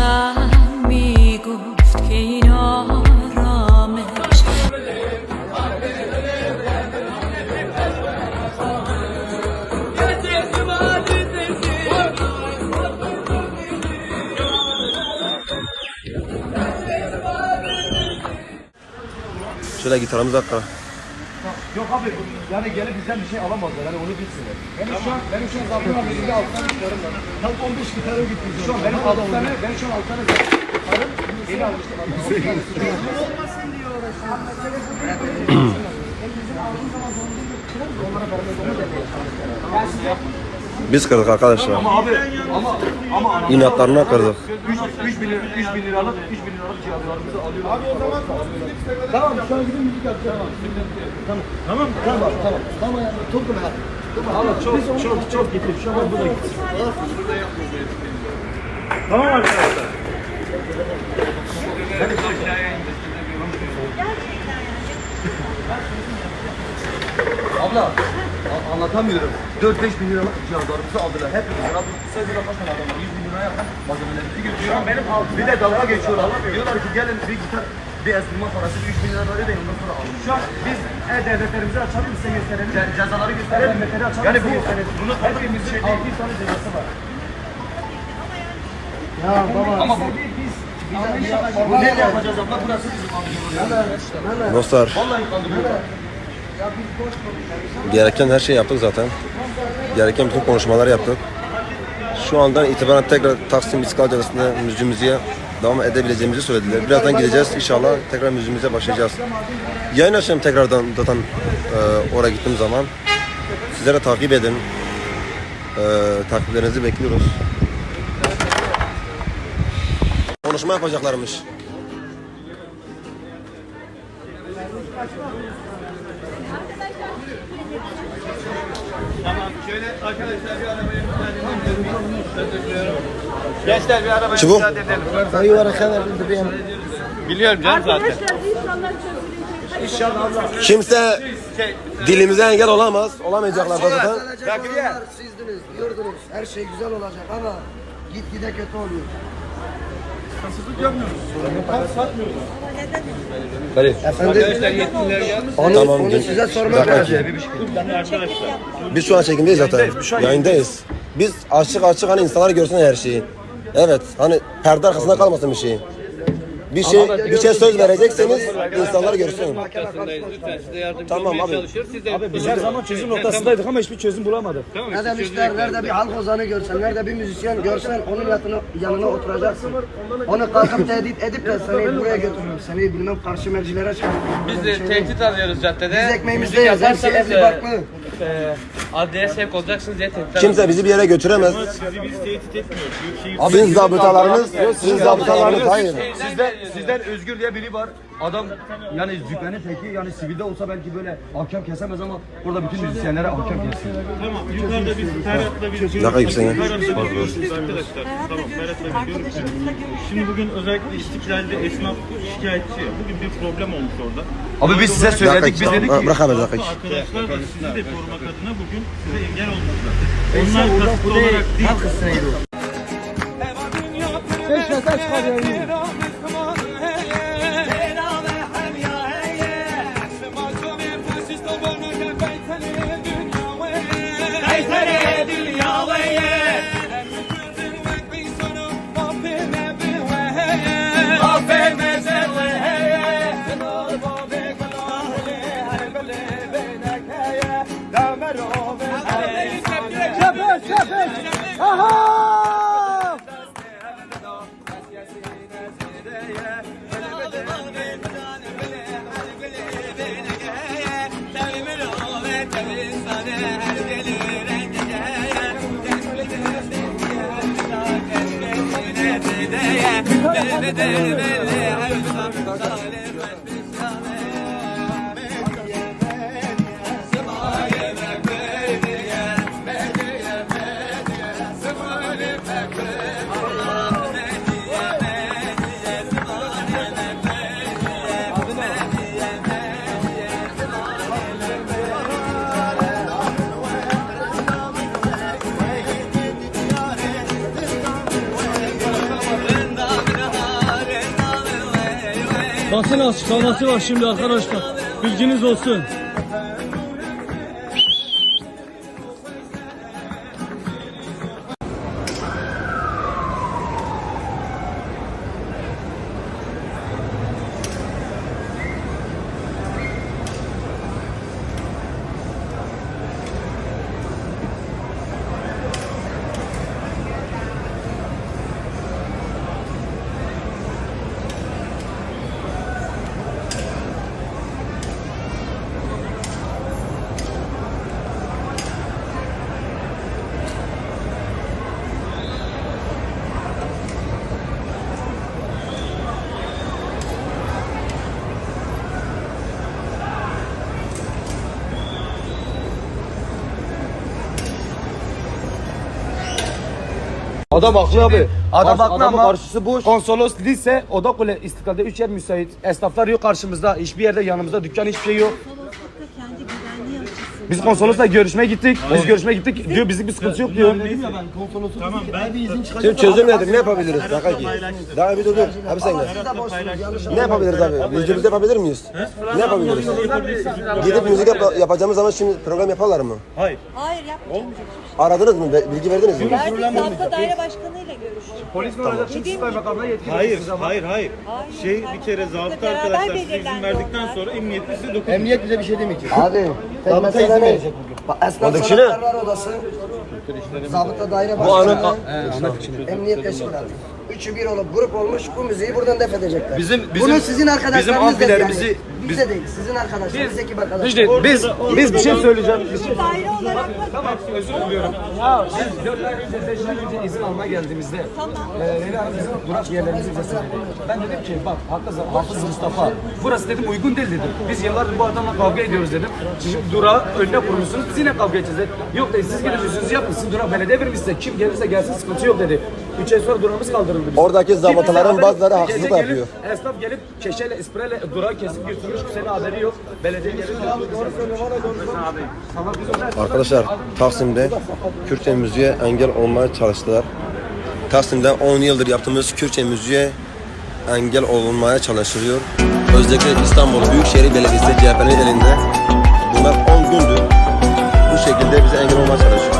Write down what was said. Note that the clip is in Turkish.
حسم میگفت که این آرامش Şöyle gitarımızı da kal. Yok abi yani gelip bizden bir şey alamazlar yani onu bilsinler. Benim şu an benim şu an zaten 6 tane gitarım var. Tam 15 gitarım gitti. Şu an benim 6 tane ben şu an 6 tane gitarım yeni almıştım. Olmasın diye uğraşıyorum. Biz kırdık arkadaşlar. Ama abi ama ama ana İnatlarına kırdık. 3 3 bin lira 3 bin liralık 3 bin liralık cihazlarımızı alıyorlar. Abi o zaman Tamam şu an gidin müzik yapacağım. Tamam. Tamam tamam tamam. Tamam ya. Topla ha. Allah çok çok çok getir. Şu an bu da gitsin. Tamam arkadaşlar. Abla anlatamıyorum. 4-5 bin liralık cihazlarımızı aldılar. Hepimiz. Abi sadece kaç tane adam var? 100 bin liraya yakın malzemelerimizi götürüyor. benim Bir de dalga geçiyorlar. Diyorlar ki gelin bir gitar bir enstrüman parası 3 bin lira ödeyin ondan sonra alın. Şu an biz e-devletlerimizi açalım size gösterelim. Ce cezaları gösterelim. Yani bu, bunu hepimiz şey değil. Bir tane cezası var. Ya baba. Ama bu biz bu ne yapacağız abla? Burası bizim abimiz. Dostlar. Gereken her şeyi yaptık zaten. Gereken bütün konuşmaları yaptık. Şu andan itibaren tekrar Taksim İstiklal Caddesi'nde müziğimize devam edebileceğimizi söylediler. Birazdan gideceğiz inşallah tekrar müziğimize başlayacağız. Yayın açacağım tekrardan zaten e, oraya gittiğim zaman. Sizlere takip edin. E, takiplerinizi bekliyoruz. Konuşma yapacaklarmış. Şöyle arkadaşlar bir arabaya müsaade edelim. Gençler bir arabaya Çabuk. müsaade edelim. Biliyorum canım zaten. Kimse dilimize engel olamaz. Olamayacaklar da zaten. Rakıya. Sizdiniz, diyordunuz. Her şey güzel olacak ama gitgide kötü oluyor. Arkadaşlar yetkililer. Onu, Tamam, onu gel. size Bir sormak dakika. lazım. Biz şu an çekimdeyiz zaten. Yayındayız. Biz açık açık hani insanlar görsün her şeyi. Evet hani perde arkasında kalmasın bir şey. Bir şey bir şey söz verecekseniz insanlar görsün. Lütfen size yardımcı Tamam abi. çalışıyoruz. Siz de Abi biz her zaman çözüm noktasındaydık ama hiçbir çözüm bulamadık. Tamam, Ne siz demişler, çözülecek. nerede bir halk ozanı görsen, nerede bir müzisyen görsen onun yanına, yanına oturacaksın. Onu kalkıp tehdit edip de seni buraya götürürüm. Seni bilmem karşı mevcilere çıkarırım. Biz de tehdit alıyoruz caddede. Biz ekmeğimizde Müzik yaz, her şey yaparsanız, evli barklı. E, adliyeye sevk olacaksınız diye tehdit Kimse bizi bir yere götüremez. Sizin zabıtalarınız, sizin zabıtalarınız hayır. Sizden, sizden Özgür diye biri var. Adam yani züppenin teki yani sivilde olsa belki böyle hakem kesemez ama burada bütün müzisyenlere hakem kesiyor. Tamam, yukarıda biz Ferhat'la bir Ne kadar yüksek ya? Ferhat'la bir görüştük arkadaşlar. Tamam, Ferhat'la bir. Şimdi bugün özellikle İstiklal'de esnaf şikayetçi. Bugün bir problem olmuş orada. Abi biz size söyledik biz dedik ki Bırak abi bırak. Arkadaşlar da sizi de korumak adına bugün size engel olmuşlar. Onlar kasıtlı olarak değil. Deli deli deli her zaman Basın açıklaması var şimdi arkadaşlar. Bilginiz olsun. Adam haklı abi. Adam Karşı- haklı adamın ama karşısı boş. konsolos değilse oda kule istiklalde 3 yer müsait. Esnaflar yok karşımızda. Hiçbir yerde yanımızda dükkan hiçbir şey yok. kendi güvenliği açısından. Biz konsolosla görüşmeye gittik. Biz görüşmeye gittik. Diyor bizim bir sıkıntı yok diyor. Tamam ben Şimdi çözüm nedir? Ne yapabiliriz? Kanka ki. Daha bir dur dur. Abi sen de. Ne yapabiliriz abi? Müziğimizi yapabilir miyiz? Ne yapabiliriz? Gidip müzik yap- yapacağımız zaman şimdi program yaparlar mı? Hayır. Hayır yapmayacağım. Aradınız mı? Bilgi verdiniz mi? Verdik zabıta daire görüştüm. Polis mi olacak? Şimdi kaymakamla yetkili. Hayır, ama. hayır, hayır. Hayır, Şey hayır. bir kere zabıta Beraber arkadaşlar size izin verdikten onlar. sonra emniyet size dokunur. Emniyet bize bir şey demeyecek. Abi, tek Zabıta mesele izin ne? verecek Bak, Esnaf Oradaki ne? Sanatkarlar Odası, Zabıta Daire Başkanı, Emniyet Teşkilatı. Üçü bir olup grup olmuş bu müziği buradan def edecekler. Bizim- bizim- Bunu sizin arkadaşlarınız bizim amfilerimizi- yani. Biz de değil, sizin arkadaşlarınız, ekip arkadaşlar. İşte biz biz bir şey söyleyeceğim. Biz Daire olarak Tamam özür diliyorum. Ya biz 4 ay önce 5 ay önce izin almaya geldiğimizde Tamam. e, Leyla Hanım bizim durak yerlerimizi bize. Ben dedim ki bak Hafız, Hafız Mustafa burası dedim uygun değil dedim. Biz yıllardır bu adamla kavga ediyoruz dedim. Şimdi durağı önüne kurmuşsunuz biz yine kavga edeceğiz dedim. Yok dedi siz yüzünüzü yapın siz durak belediye verin size kim gelirse gelsin sıkıntı yok dedi. 3 ay sonra durağımız kaldırıldı bizim. Oradaki zabıtaların Kimse bazıları haberi- haksızlık gece gelip, yapıyor. Esnaf gelip keşeyle, ispreyle durağı kesip götürmüş senin haberi yok. Belediye gelip Arkadaşlar Taksim'de Kürtçe müziğe engel olmaya çalıştılar. Taksim'de 10 yıldır yaptığımız Kürtçe müziğe engel olunmaya çalışılıyor. Özellikle İstanbul Büyükşehir Belediyesi CHP'nin elinde. Bunlar 10 gündür bu şekilde bize engel olmaya çalışıyor.